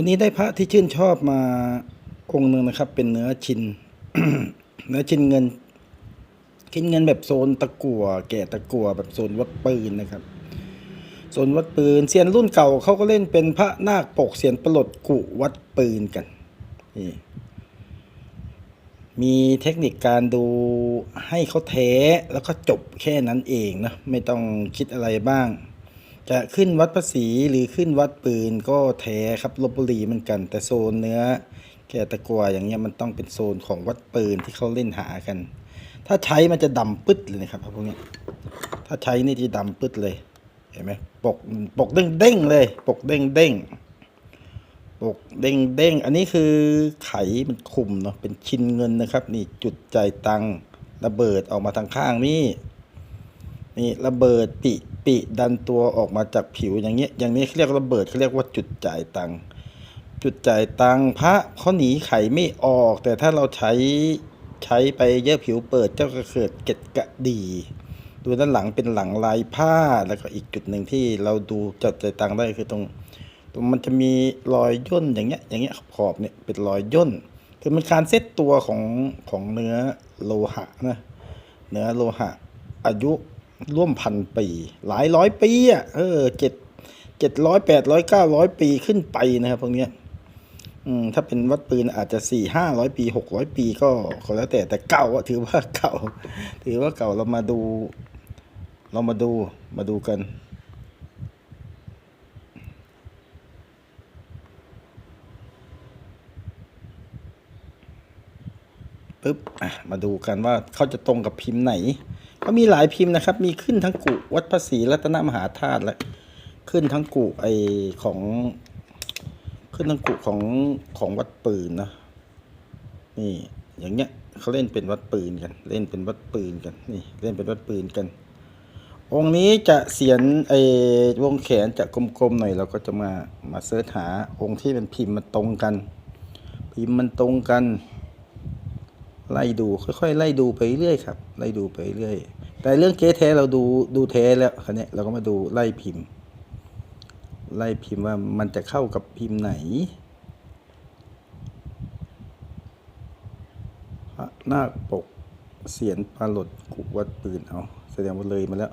วันนี้ได้พระที่ชื่นชอบมาองค์หนึ่งนะครับ เป็นเนื้อชิน เนื้อชินเงินชินเงินแบบโซนตะกั่วแก่ตะกั่วแบบโซนวัดปืนนะครับ โซนวัดปืนเซียนรุ่นเก่าเขาก็เล่นเป็นพระนาคปกเซียนประหลดกุวัดปืนกันนี่มีเทคนิคการดูให้เขาแท้แล้วก็จบแค่นั้นเองนะไม่ต้องคิดอะไรบ้าง จะขึ้นวัดภาษีหรือขึ้นวัดปืนก็แท้ครับลบบุรีเหมือนกัน แต่โซนเนื้อ แกตะกัวอย่างเงี้ยมันต้องเป็นโซนของวัดปืนที่เขาเล่นหากัน ถ้าใช้มันจะดำปึ๊ดเลยนะครับพวกนี้ถ้าใช้นี่จะดำปึ๊ดเลยเห็นไหมปกปกเด้งเด้งเลย ปกเด้งเด้งปกเด้งเด้งอันนี้คือไขมันคุมเนาะเป็นชิ้นเงินนะครับ นี่จุดใจตังระเบิดออกมาทางข้างนี่นี่ระเบิดปิ ปิดันตัวออกมาจากผิวอย่างเงี้ยอย่างนี้เขาเรียกระเบิดเขาเรียกว่าจุดจ่ายตังจุดจ่ายตังพระเขาหนีไขไม่ออก แต่ถ้าเราใช้ใช้ไปเยอะผิวเปิดเจ้าก็เกิดเกล็ดกระดีดูด้านหลังเป็นหลังลายผ้าแล้วก็อีกจุดหนึ่งที่เราดูจัดจ่ายตังได้คือตรงตรงมันจะมีรอยย่นอย่างเงี้ยอย่างเงี้ยขอบเนี่ยเป็นรอยย่นคือมันการเซตตัวของของเนื้อโลหะนะเนื้อโลหะอายุ ร่วมพันปี หลายร้อยปีอะเออเจ็ดเจ็ดร้อยแปดร้อยเก้าร้อยปีขึ้นไปนะครับพวกเนี้ยอืมถ้าเป็นวัดปืนอาจจะสี่ห้าร้อยปีหกร้อยปีก็ก็แล้วแต่แต่เก่าถือว่าเก่า ถือว่าเก่าเรามาดู เรามาดูมาดูกันปึ๊บมาดูกันว่าเขาจะตรงกับพิมพ์ไหน ก็มีหลายพิมพ์นะครับ มีขึ้นทั้งกุวัดพระศรีรัตนมหาธาตุและขึ้นทั้งกุไอของ ขึ้นทั้งกุของของวัดปืนนะนี่อย่างเงี้ยเขาเล่นเป็นวัดปืนกัน เล่นเป็นวัดปืนกันนี่เล่นเป็นวัดปืนกัน องค์นี้จะเสียนไอวงแขนจะกลมๆหน่อยเราก็จะมามาเสิร์ชหาองค์ที่เป็นพิมพ์มันตรงกัน พิมพ์มันตรงกัน ไล่ดูค่อยๆไล่ดูไปเรื่อยครับ ไล่ดูไปเรื่อย แต่เรื่องเก๊แท้เราดูดูแท้แล้วคันนี้เราก็มาดูไล่พิมพ์ ไล่พิมพ์ว่ามันจะเข้ากับพิมพ์ไหนพระนาคปกเสียนปลาหลดกุวัดปืนเอาแสดงว่าเลยมาแล้ว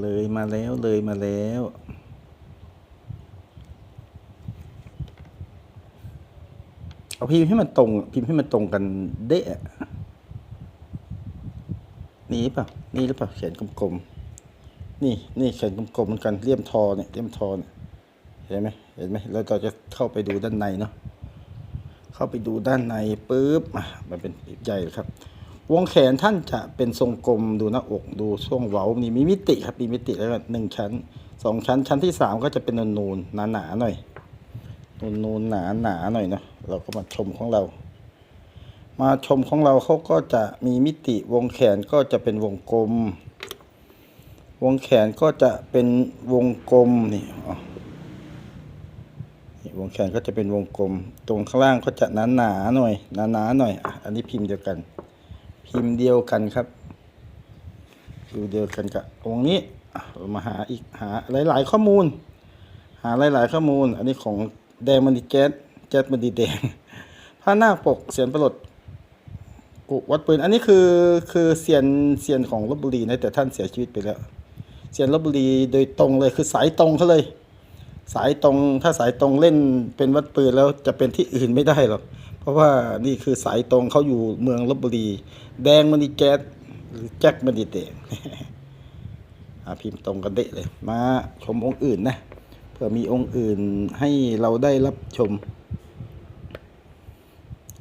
เลยมาแล้วเลยมาแล้ว เอาพิมพ์ให้มันตรง พิมพ์ให้มันตรงกันเดะอะนี่เปล่านี่หรือเปล่าเขียนกลมๆนี่นี่เขียนกลมๆเหมือนกันเลี่ยมทอเนี่ยเลี่ยมทอเนี่ยเห็นไหมเห็นไหมเราจะจะเข้าไปดูด้านในเนาะเข้าไปดูด้านในปุ๊บอะมันเป็นใหญ่ครับ วงแขนท่านจะเป็นทรงกลมดูหน้าอกดูช่วงเว้านี่มีมิติครับมีมิติแล้วก็หนึ่งชั้นสองชั้นชั้นที่สามก็จะเป็นนูนๆหนาๆหน่อยนูนนูนหนาหนาหน่อยเนาะ เราก็มาชมของเรา มาชมของเราเขาก็จะมีมิติวงแขนก็จะเป็นวงกลม วงแขนก็จะเป็นวงกลมนี่อ๋อนี่วงแขนก็จะเป็นวงกลม ตรงข้างล่างก็จะหนาหนาหน่อยหนาหนาหน่อย อันนี้พิมพ์เดียวกัน พิมพ์เดียวกันครับพิมพ์เดียวกันกับองนี้เรามาหาอีกหาหลาย ๆ ข้อมูล หาหลาย ๆ ข้อมูล อันนี้ของแดมันดีแจ๊ด แจ๊ดมันดีแดงพระนาปกเสียนประหลดกุวัดปืน อันนี้คือคือเซียนเซียนของลบบุรีนะแต่ท่านเสียชีวิตไปแล้วเซียนลบบุรีโดยตรงเลยคือสายตรงเขาเลย สายตรงถ้าสายตรงเล่นเป็นวัดปืนแล้วจะเป็นที่อื่นไม่ได้หรอกเพราะว่านี่คือสายตรงเขาอยู่เมืองลบบุรี แดงมันดีแจ๊ดหรือแจ็คมันดีแดงพิมพ์ตรงกันเดะเลย มาชมองค์อื่นนะเผื่อมีองค์อื่นให้เราได้รับชม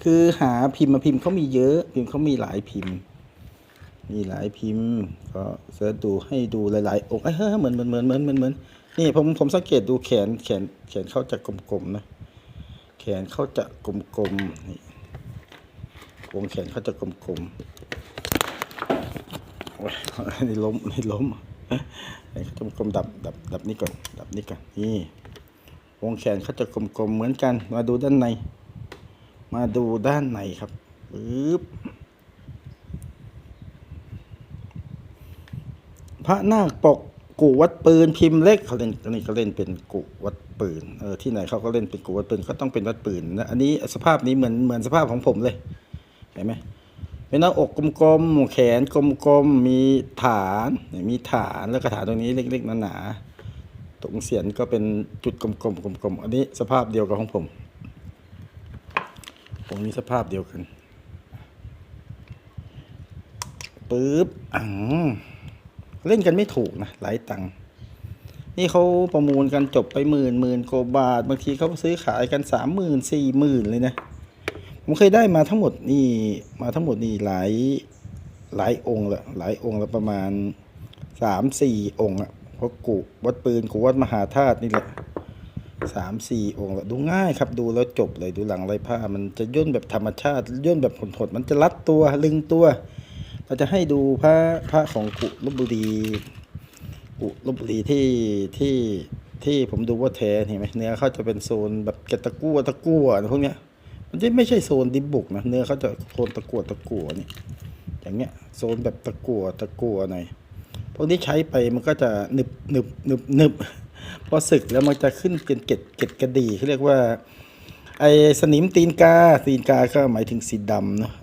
คือหาพิมพ์มาพิมพ์เขามีเยอะ พิมพ์เขามีหลายพิมพ์ มีหลายพิมพ์ ก็เสิร์ชดูให้ดูหลายๆองค์เฮ้ยเหมือนเหมือนเหมือนเหมือนเหมือนเหมือนนี่ผมผมสังเกตดูแขนแขนแขนเขาจะกลมๆนะ แขนเขาจะกลมๆนี่วงแขนเขาจะกลมๆนี่ล้มนี่ล้มไอ้เขาจะกลมๆดับดับดับนี่ก่อนดับนี่ก่อนนี่วงแขนเขาจะกลมๆเหมือนกัน มาดูด้านใน มาดูด้านในครับปึ๊บพระนาคปกกูวัดปืนพิมพ์เล็กเขาเล่นอันนี้ก็เล่นเป็นกูวัดปืนเออที่ไหนเขาก็เล่นเป็นกูวัดปืนก็ต้องเป็นวัดปืนนะอันนี้สภาพนี้เหมือนเหมือนสภาพของผมเลยเห็นไหมเป็นหน้าอกกลมๆแขนกลมๆมีฐานมีฐานแล้วก็ฐานตรงนี้เล็กๆหนาๆตรงเสียนก็เป็นจุดกลมๆกลมๆอันนี้สภาพเดียวกับของผม ผมมีสภาพเดียวกันปึ๊บอังเล่นกันไม่ถูกนะหลายตังค์นี่เขาประมูลกันจบไปหมื่นหมื่นกว่าบาท บางทีเขาซื้อขายกันสามหมื่นสี่หมื่นเลยนะ ผมเคยได้มาทั้งหมดนี่มาทั้งหมดนี่หลายหลายองค์ละหลายองค์ละประมาณสามสี่องค์อะเพราะกูวัดปืนกูวัดมหาธาตุนี่แหละ สามสี่องค์ละดูง่ายครับดูแล้วจบเลยดูหลังไรผ้า มันจะย่นแบบธรรมชาติย่นแบบผดๆมันจะรัดตัวลึงตัว เราจะให้ดูพระพระของกุลบุรีกุลบุรีที่ที่ที่ผมดูว่าแท้เห็นไหมเนื้อเขาจะเป็นโซนแบบแกะตะกั่วตะกั่วอะไรพวกเนี้ยมันจะไม่ใช่โซนดิบบุกนะเนื้อเขาจะโซนตะกั่วตะกั่วนี่อย่างเงี้ยโซนแบบตะกั่วตะกั่วหน่อยพวกนี้ใช้ไปมันก็จะหนึบหนึบหนึบหนึบ พอสึกแล้วมันจะขึ้นเป็นเกล็ดเกล็ดกระดีเขาเรียกว่า ไอสนิมตีนกาตีนกาก็หมายถึงสีดำเนาะ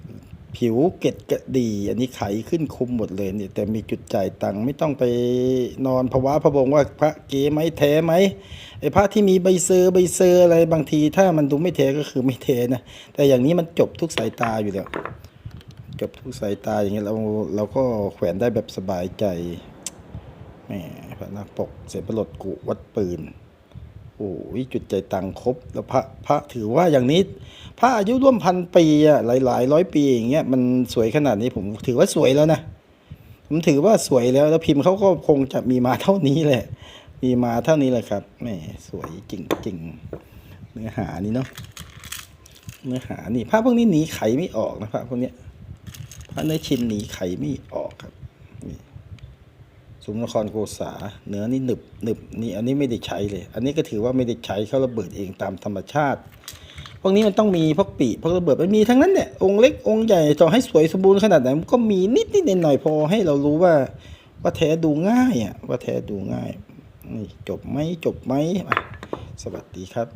ผิวเกล็ดกระดี อันนี้ไขขึ้นคุมหมดเลยเนี่ยแต่มีจุดจ่ายตังค์ไม่ต้องไปนอนภาวะพะวงว่าพระเก๋ไหมแท้ไหมไอ้พระที่มีใบเซอร์ใบเซอร์อะไรบางที ถ้ามันดูไม่แท้ก็คือไม่แท้นะแต่อย่างนี้มันจบทุกสายตาอยู่แล้วจบทุกสายตาอย่างเงี้ยเราเราก็แขวนได้แบบสบายใจ แหมพระนักปกเสพรดกุวัดปืนโอ้ยจุดใจตังครบแล้วพระพระถือว่าอย่างนี้ พระอายุร่วมพันปีอะหลายหลายร้อยปีอย่างเงี้ยมันสวยขนาดนี้ผมถือว่าสวยแล้วนะผมถือว่าสวยแล้วแล้วพิมพ์เขาก็คงจะมีมาเท่านี้แหละ มีมาเท่านี้แหละครับแหมสวยจริงๆเนื้อหานี่เนาะเนื้อหานี่พระพวกนี้หนีไขไม่ออกนะพระพวกเนี้ยพระเนื้อชินหนีไขไม่ออกครับ สุมนครโกษาเนื้อนี่หนึบหนึบนี่อันนี้ไม่ได้ใช้เลย อันนี้ก็ถือว่าไม่ได้ใช้เขาระเบิดเองตามธรรมชาติ พวกนี้มันต้องมีพวกปีพวกระเบิดมันมีทั้งนั้นเนี่ยองค์เล็กองค์ใหญ่ต่อให้สวยสมบูรณ์ขนาดไหนมันก็มีนิดนิดหน่อยพอให้เรารู้ว่าว่าแท้ดูง่ายอะว่าแท้ดูง่ายนี่จบไหมจบไหมสวัสดีครับ